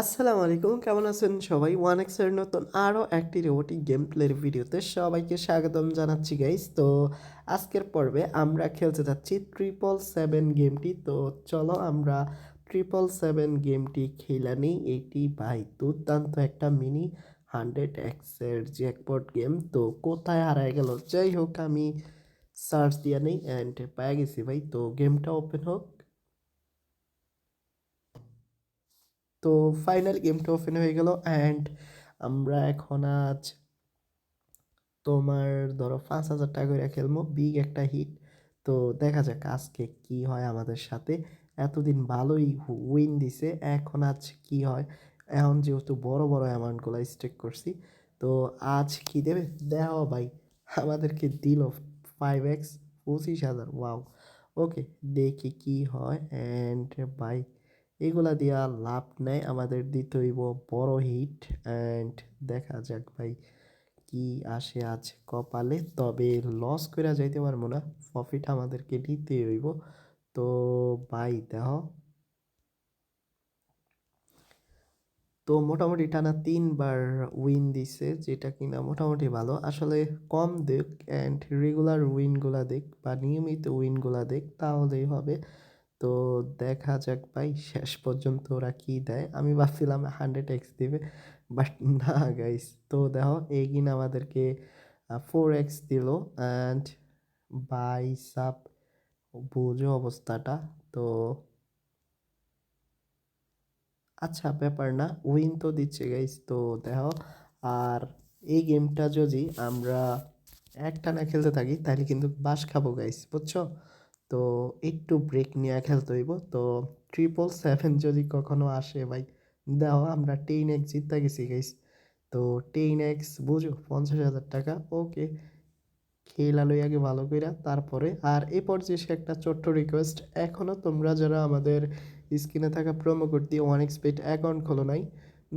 আসসালামু আলাইকুম, কেমন আছেন সবাই? ওয়ান এক্সের নতুন আরও একটি রোবোটিক গেম প্লের ভিডিওতে সবাইকে স্বাগতম জানাচ্ছি গাইস তো আজকের পর্বে আমরা খেলতে যাচ্ছি ট্রিপল সেভেন গেমটি তো চলো আমরা ট্রিপল সেভেন গেমটি খেলা নেই। এটি ভাই দুর্দান্ত একটা মিনি হান্ড্রেড এক্সের জ্যাকপট গেম তো কোথায় হারায় গেল? যাই হোক, আমি সার্চ দিয়ে নেই অ্যান্ড পেয়ে গেছি ভাই। তো গেমটা ওপেন হোক। তো ফাইনাল গেমটা ওপেন হয়ে গেল অ্যান্ড আমরা এখন আজ তোমার ধরো পাঁচ হাজার টাকা করে খেলব বিগ একটা হিট তো দেখা যাক আজকে কি হয় আমাদের সাথে। এতদিন ভালোই উইন দিছে, এখন আজ কি হয়? এখন যেহেতু বড় বড় অ্যামাউন্টগুলো স্টেক করছি, তো আজ কি দেবে? দেওয়া ভাই, আমাদেরকে দিল ফাইভ এক্স পঁচিশ হাজার ওয়াও ওকে দেখি কি হয় অ্যান্ড বাই এগুলা দিয়া লাভ নেই, আমাদের দিতে হইব বড় হিট। অ্যান্ড দেখা যাক ভাই কি আসে আজ কপালে। তবে লস করে যাইতে পারব না প্রফিট আমাদেরকে নিতে হইব। তো ভাই দেহ তো মোটামুটি টানা তিনবার উইন দিছে, যেটা কিনা মোটামুটি ভালো। আসলে কম দেখ অ্যান্ড রেগুলার উইনগুলা দেখ বা নিয়মিত উইনগুলা দেখ, তাহলেই হবে। তো দেখা যাক ভাই, শেষ পর্যন্ত ওরা কি দেয়। আমি ভাবছিলাম হান্ড্রেড এক্স দিবে বাট না গাইস তো দেখো, এগিন আমাদেরকে ফোর এক্স দিল অ্যান্ড বাই সাপ বোঝো অবস্থাটা, তো আচ্ছা ব্যাপার না উইন তো দিচ্ছে গাইস তো দেখো, আর এই গেমটা যদি আমরা একটা না খেলতে থাকি, তাহলে কিন্তু বাস খাব গাইস বুঝছ? তো একটু ব্রেক নিয়ে খেলতে হইব। তো ট্রিপল সেভেন যদি কখনো আসে ভাই, দাও আমরা টেন এক্স জিততে গেছি গাইস তো টেন এক্স বুঝো, পঞ্চাশ হাজার টাকা ওকে খেলা লই আগে ভালো কইরা তারপরে, আর এই পর্যায়ে একটা ছোট্ট রিকোয়েস্ট এখনও তোমরা যারা আমাদের স্ক্রিনে থাকা প্রোমো কোড দিয়ে ওয়ান এক্সপেট অ্যাকাউন্ট খোলো নাই,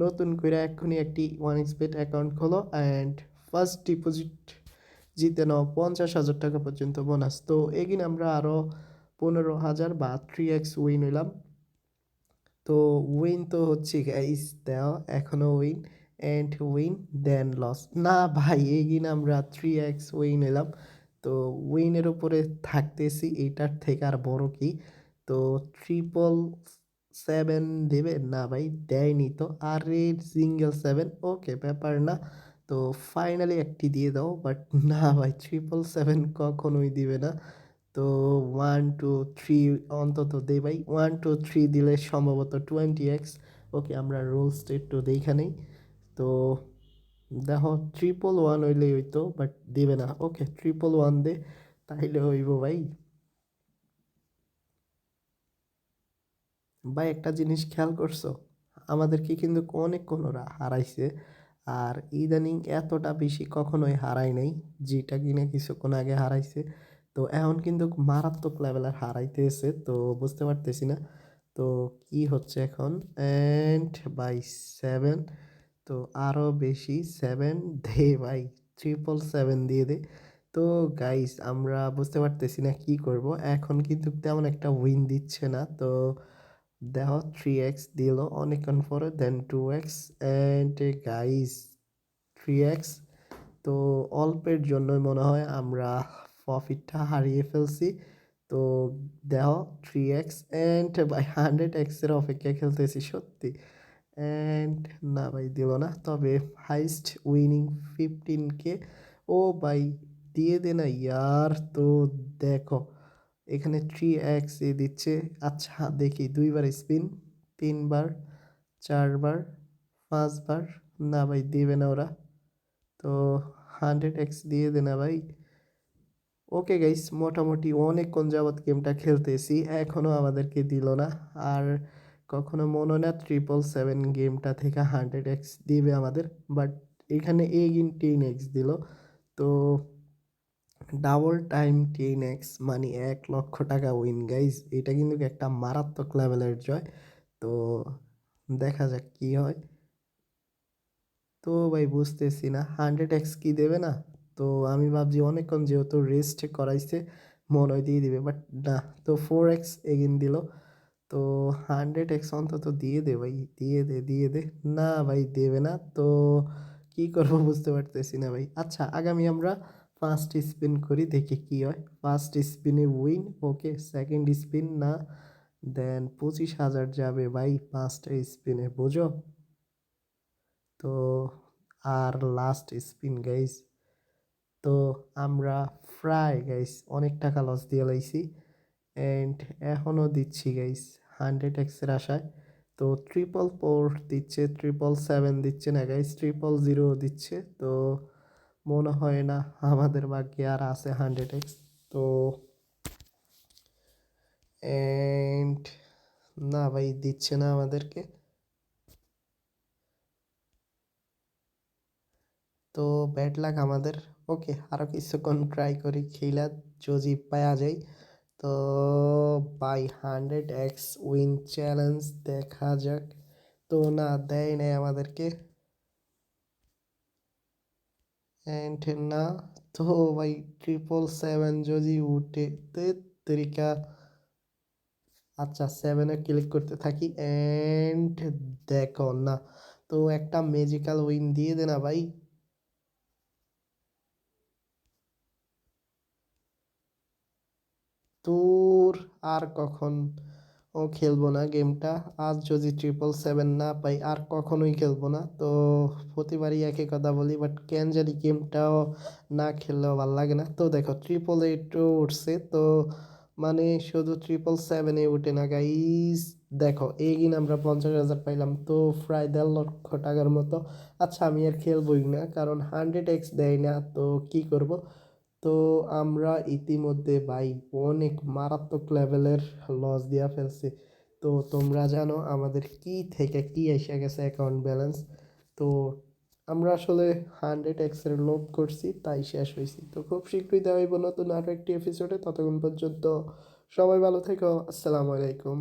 নতুন করে এক্ষুনি একটি ওয়ান এক্সপেট অ্যাকাউন্ট খোলো অ্যান্ড ফার্স্ট ডিপোজিট জিতে নাও পঞ্চাশ হাজার টাকা পর্যন্ত বোনাস। তো এগিন আমরা আরও পনেরো হাজার বা থ্রি এক্স উইন হইলাম তো উইন তো হচ্ছে গাইস দেও এখনও win and win then loss না ভাই, এগিন আমরা থ্রি এক্স উইন এলাম তো উইনের উপরে থাকতেছি এইটার থেকে আর বড় কি? তো ট্রিপল সেভেন দেবে? না ভাই, দেয়নি তো। আর সিঙ্গেল সেভেন ওকে ব্যাপার না। তো ফাইনালি একটি দিয়ে দাও বাট না ভাই ট্রিপল সেভেন কখনোই দিবে না। তো ওয়ান টু থ্রি অন্তত দে ভাই। ওয়ান টু থ্রি দিলে সম্ভবত টোয়েন্টি এক্স ওকে আমরা রোল স্টেট তো নেই। তো দেখো ট্রিপল ওয়ান হইলেই হইতো বাট দিবে না। ওকে ট্রিপল ওয়ান দে, তাইলে হইব ভাই। ভাই, একটা জিনিস খেয়াল করছ? আমাদেরকে কিন্তু অনেক কোনোরা হারাইছে। আর ইদানিং এতটা বেশি কখনোই হারাই নাই, যেটা কিনা কিছুক্ষণ আগে হারাইছে। তো এখন কিন্তু মারাত্মক লেভেলের হারাইতেছে, তো বুঝতে পারতেছি না। তো কি হচ্ছে এখন? অ্যান্ড বাই সেভেন তো আরও বেশি সেভেন দে ভাই ট্রিপল সেভেন দিয়ে দে। তো গাইস আমরা বুঝতে পারতেছি না কি করব। এখন কিন্তু তেমন একটা উইন দিচ্ছে না, তো দেখো থ্রি এক্স দিল, অনেকক্ষণ পরে then two x and guys three x তো অল্পের জন্যই মনে হয় আমরা প্রফিটটা হারিয়ে ফেলছি। তো দেখো three x and by hundred এক্সের অপেক্ষা খেলতেছি, সত্যি। অ্যান্ড না ভাই, দিল না। তবে হাইস্ট উইনিং ফিফটিন কে ও ভাই, দিয়ে দে না, ইয়ার তো দেখো। এখানে থ্রি এক্স এ দিচ্ছে। আচ্ছা দেখি, দুইবার স্পিন তিনবার, চারবার, পাঁচবার। না ভাই, দেবে না ওরা। তো হান্ড্রেড এক্স দিয়ে দে না ভাই। ওকে গাইস মোটামুটি অনেকক্ষণ যাবৎ গেমটা খেলতেছি। এখনও আমাদেরকে দিল না। আর কখনো মনে না ট্রিপল সেভেন গেমটা থেকে হান্ড্রেড এক্স দিবে আমাদের। বাট এখানে এগিন টেন এক্স দিল। তো ডাবল টাইম টেন এক্স মানে এক লক্ষ টাকা উইন গাইজ এটা কিন্তু একটা মারাত্মক লেভেলের জয়। তো দেখা যাক কি হয়। তো ভাই, বুঝতেছি না হান্ড্রেড এক্স কি দেবে না? তো আমি ভাবছি অনেকক্ষণ যেহেতু রেস্ট করাইছে, মনে হয় দিয়ে দিবে বাট না, তো ফোর এক্স এগিন দিল। তো হান্ড্রেড এক্স অন্তত দিয়ে দে ভাই, দিয়ে দে দিয়ে দে। না ভাই, দেবে না। তো কি করব বুঝতে পারতেছি না ভাই। আচ্ছা আগামী আমরা ফার্স্ট স্পিন করি, দেখি কি হয়। ফার্স্ট স্পিনে উইন, ওকে, সেকেন্ড স্পিন না, দেন পঁচিশ হাজার যাবে ভাই পাঁচটা স্পিনে, বোঝো? তো আর লাস্ট স্পিন গাইস, তো আমরা ফ্রাই গাইস, অনেক টাকা লস দিয়ে লাইছি। অ্যান্ড এখনও দিচ্ছি গাইস হান্ড্রেড এক্সের আশায়। তো ট্রিপল ফোর দিচ্ছে, ট্রিপল সেভেন দিচ্ছে না গাইস, ট্রিপল জিরো দিচ্ছে, তো মনে হয় না আমাদের ভাগ্যে আর আছে হান্ড্রেড এক্স, তো অ্যান্ড না ভাই দিচ্ছে না আমাদেরকে। তো ব্যাড লাগ আমাদের। ওকে আরও কিছুক্ষণ ট্রাই করি, খেলা যদি পাওয়া যায়। তো by hundred x win challenge দেখা যাক। তো না, দেয় নাই আমাদেরকে। অ্যান্ড না তো ভাই ট্রিপল সেভেন যদি উঠে তরিকা আচ্ছা সেভেনে ক্লিক করতে থাকি অ্যান্ড দেখো না তো একটা ম্যাজিক্যাল উইন দিয়ে দে না ভাই তোর আর কখন ও খেলব না গেমটা। আজ যদি ট্রিপল সেভেন না পাই, আর কখনোই খেলব না। তো প্রতিবারই একই কথা বলি বাট কেন জানি গেমটাও না খেললেও ভালো লাগে না। তো দেখো ট্রিপল এইটও উঠছে। তো মানে শুধু ট্রিপল সেভেনে উঠে না গাইস দেখো, এই এগিন আমরা পঞ্চাশ হাজার পাইলাম। তো প্রায় দেড় লক্ষ টাকার মতো। আচ্ছা আমি আর খেলবই না, কারণ হান্ড্রেড এক্স দেয় না। তো কি করব? তো আমরা ইতিমধ্যে ভাই অনেক মারাত্মক লেভেলের লস দিয়া ফেলছি। তো তোমরা জানো আমাদের কি থেকে কি এসে গেছে অ্যাকাউন্ট ব্যালেন্স তো আমরা আসলে হান্ড্রেড এক্সের লোভ করছি, তাই শেষ হয়েছি তো খুব শীঘ্রই দেওয়া হইব নতুন আরও একটি এপিসোডে ততক্ষণ পর্যন্ত সবাই ভালো থেকো। আসসালামু আলাইকুম।